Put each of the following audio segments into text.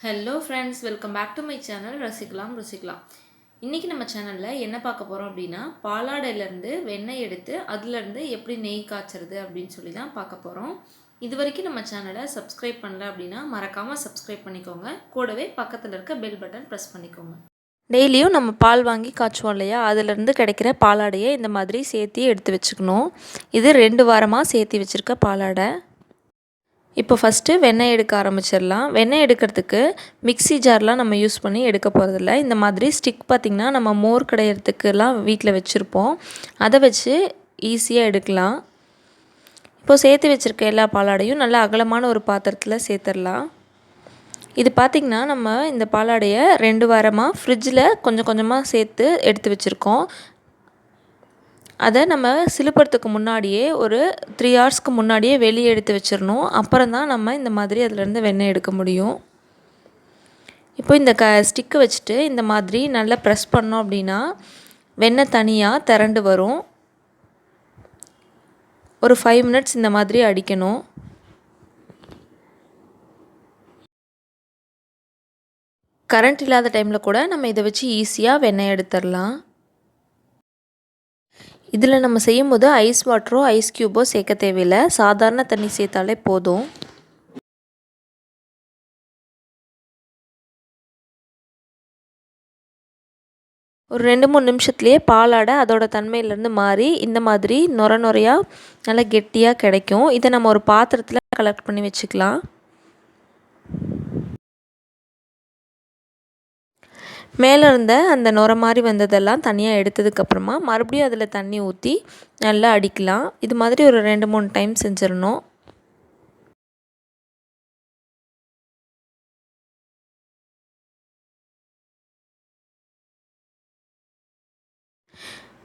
Hello friends welcome back to my channel ரசிக்கலாம் ருசிக்கலாம். இன்றைக்கி நம்ம சேனலில் என்ன பார்க்க போகிறோம் அப்படின்னா பாலாடையிலேருந்து வெண்ணெய் எடுத்து அதுலேருந்து எப்படி நெய் காய்ச்சறது அப்படின்னு சொல்லி தான் பார்க்க போகிறோம் இது வரைக்கும் நம்ம சேனலை சப்ஸ்கிரைப் பண்ணல அப்படின்னா மறக்காமல் சப்ஸ்கிரைப் பண்ணிக்கோங்க. கூடவே பக்கத்தில் இருக்க பெல் பட்டன் ப்ரெஸ் பண்ணிக்கோங்க. டெய்லியும் நம்ம பால் வாங்கி காய்ச்சுவோம் இல்லையா? அதுலேருந்து கிடைக்கிற பாலாடையை இந்த மாதிரி சேர்த்தி எடுத்து வச்சுக்கணும். இது ரெண்டு வாரமாக சேர்த்தி வச்சுருக்க பாலாடை. இப்போ ஃபஸ்ட்டு வெண்ணெய் எடுக்க ஆரம்பிச்சிடலாம். வெண்ணெய் எடுக்கிறதுக்கு மிக்ஸி ஜார்லாம் நம்ம யூஸ் பண்ணி எடுக்க போகிறதில்ல இந்த மாதிரி ஸ்டிக் பார்த்திங்கன்னா நம்ம மோர் கடையிறதுக்கெல்லாம் வீட்டில் வச்சுருப்போம். அதை வச்சு ஈஸியாக எடுக்கலாம். இப்போது சேர்த்து வச்சுருக்க எல்லா பாலாடையும் நல்லா அகலமான ஒரு பாத்திரத்தில் சேர்த்துடலாம். இது பார்த்திங்கன்னா நம்ம இந்த பாலாடையை ரெண்டு வாரமாக ஃப்ரிட்ஜில் கொஞ்சம் கொஞ்சமாக சேர்த்து எடுத்து வச்சுருக்கோம். அதை நம்ம சிலுப்புறதுக்கு முன்னாடியே ஒரு த்ரீ ஹவர்ஸ்க்கு முன்னாடியே வெளியே எடுத்து வச்சிடணும். அப்புறம் தான் நம்ம இந்த மாதிரி அதிலேருந்து வெண்ணெய் எடுக்க முடியும். இப்போ இந்த க ஸ்டிக்கு வச்சுட்டு இந்த மாதிரி நல்லா ப்ரெஸ் பண்ணோம் அப்படின்னா வெண்ணெய் தனியாக திரண்டு வரும். ஒரு ஃபைவ் மினிட்ஸ் இந்த மாதிரி அடிக்கணும். கரண்ட் இல்லாத டைமில் கூட நம்ம இதை வச்சு ஈஸியாக வெண்ணெய் எடுத்துடலாம். இதில் நம்ம செய்யும்போது ஐஸ் வாட்டரோ ஐஸ் க்யூபோ சேர்க்க தேவையில்லை. சாதாரண தண்ணி சேர்த்தாலே போதும். ஒரு ரெண்டு மூணு நிமிஷத்துலேயே பாலாடை அதோட தன்மையிலேருந்து மாறி இந்த மாதிரி நொர நொறையாக நல்லா கெட்டியாக கிடைக்கும். இதை நம்ம ஒரு பாத்திரத்தில் கலெக்ட் பண்ணி வச்சுக்கலாம். மேலே இருந்த அந்த நுர மாதிரி வந்ததெல்லாம் தனியாக எடுத்ததுக்கப்புறமா மறுபடியும் அதில் தண்ணி ஊற்றி நல்லா அடிக்கலாம். இது மாதிரி ஒரு ரெண்டு மூணு டைம் செஞ்சிடணும்.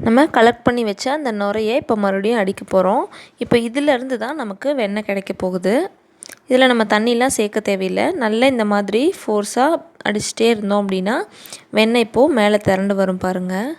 நம்ம கலெக்ட் பண்ணி வச்ச அந்த நுரையை இப்போ மறுபடியும் அடிக்க போகிறோம் இப்போ இதிலேருந்து தான் நமக்கு வெண்ணெய் கிடைக்க போகுது. இதில் நம்ம தண்ணிலாம் சேர்க்க தேவையில்லை. நல்லா இந்த மாதிரி ஃபோர்ஸாக அடிச்சுட்டே இருந்தோம் அப்படின்னா வெண்ணெய் இப்போது மேலே திரண்டு வரும் பாருங்கள்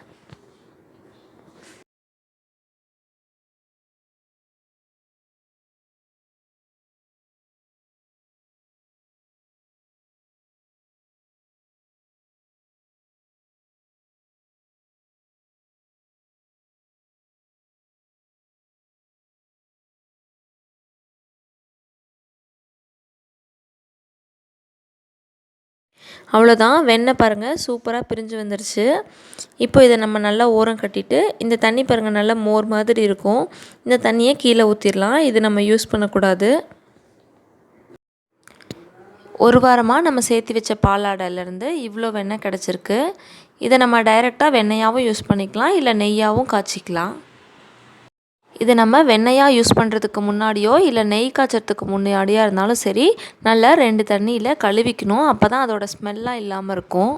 அவ்வளோதான். வெண்ணெய் பாருங்கள் சூப்பராக பிரிஞ்சு வந்துருச்சு. இப்போ இதை நம்ம நல்லா ஓரம் கட்டிட்டு இந்த தண்ணி பாருங்கள் நல்லா மோர் மாதிரி இருக்கும். இந்த தண்ணியை கீழே ஊற்றிடலாம் இது நம்ம யூஸ் பண்ணக்கூடாது. ஒரு வாரமாக நம்ம சேர்த்து வச்ச பாலாடையிலேருந்து இவ்வளோ வெண்ணெய் கிடச்சிருக்கு. இதை நம்ம டைரெக்டாக வெண்ணெயாகவும் யூஸ் பண்ணிக்கலாம் இல்லை நெய்யாகவும் காய்ச்சிக்கலாம். இது நம்ம வெண்ணெயாக யூஸ் பண்ணுறதுக்கு முன்னாடியோ இல்லை நெய் காய்ச்சறதுக்கு முன்னாடியாக இருந்தாலும் சரி நல்லா ரெண்டு தண்ணியில் கழுவிக்கணும். அப்போ தான் அதோட ஸ்மெல்லாம் இல்லாமல் இருக்கும்.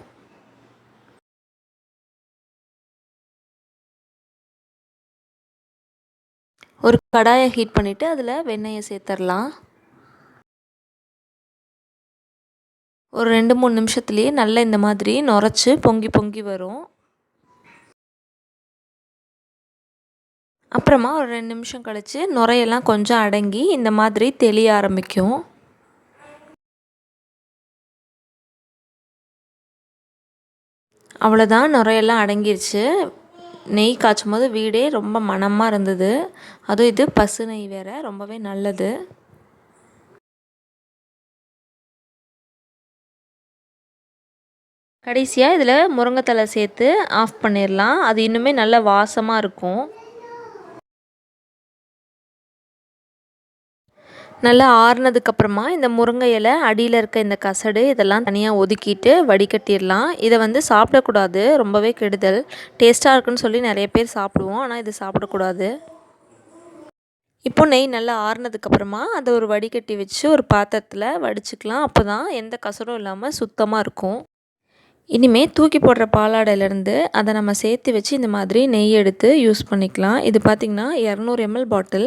ஒரு கடாயை ஹீட் பண்ணிவிட்டு அதில் வெண்ணெயை சேர்த்துடலாம் ஒரு ரெண்டு மூணு நிமிஷத்துலேயே நல்லா இந்த மாதிரி நுரைச்சி பொங்கி பொங்கி வரும். அப்புறமா ஒரு ரெண்டு நிமிஷம் கழித்து நுரையெல்லாம் கொஞ்சம் அடங்கி இந்த மாதிரி தெளிய ஆரம்பிக்கும். அவ்வளோதான் நுரையெல்லாம் அடங்கிருச்சு. நெய் காய்ச்சும் போது வீடே ரொம்ப மனமாக இருந்தது. அதுவும் இது பசு நெய் வேறு ரொம்பவே நல்லது. கடைசியாக இதில் முருங்கைத்தலை சேர்த்து ஆஃப் பண்ணிடலாம் அது இன்னுமே நல்ல வாசமாக இருக்கும். நல்லா ஆறுனதுக்கப்புறமா இந்த முருங்கை இலை அடியில் இருக்க இந்த கசடு இதெல்லாம் தனியாக ஒதுக்கிட்டு வடிகட்டிடலாம். இதை வந்து சாப்பிடக்கூடாது. ரொம்பவே கெடுதல். டேஸ்ட்டாக இருக்குன்னு சொல்லி நிறைய பேர் சாப்பிடுவோம். ஆனால் இது சாப்பிடக்கூடாது. இப்போ நெய் நல்லா ஆறுனதுக்கப்புறமா அதை ஒரு வடிகட்டி வச்சு ஒரு பாத்திரத்தில் வடிச்சுக்கலாம். அப்போ தான் எந்த கசடும் இல்லாமல் சுத்தமாக இருக்கும். இனிமேல் தூக்கி போடுற பாலாடையிலேருந்து அதை நம்ம சேர்த்து வச்சு இந்த மாதிரி நெய் எடுத்து யூஸ் பண்ணிக்கலாம். இது பார்த்திங்கன்னா இரநூறு எம்எல் பாட்டில்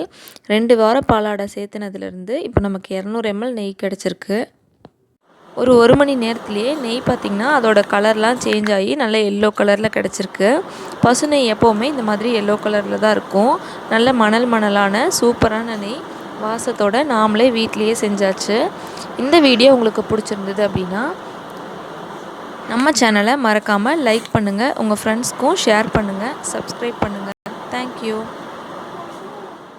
ரெண்டு வாரம் பாலாடை சேர்த்துனதுலேருந்து இப்போ நமக்கு இரநூறு எம்எல் நெய் கிடச்சிருக்கு. ஒரு ஒரு மணி நேரத்துலேயே நெய் பார்த்திங்கன்னா அதோட கலர்லாம் சேஞ்ச் ஆகி நல்ல எல்லோ கலரில் கிடச்சிருக்கு. பசு நெய் எப்போவுமே இந்த மாதிரி எல்லோ கலரில் தான் இருக்கும். நல்ல மணல் மணலான சூப்பரான நெய் வாசத்தோட நாமளே வீட்லேயே செஞ்சாச்சு. இந்த வீடியோ உங்களுக்கு பிடிச்சிருந்தது அப்படின்னா நம்ம சேனலை மறக்காமல் லைக் பண்ணுங்கள் உங்கள் ஃப்ரெண்ட்ஸ்க்கும் ஷேர் பண்ணுங்கள் சப்ஸ்கிரைப் பண்ணுங்கள் தேங்க்யூ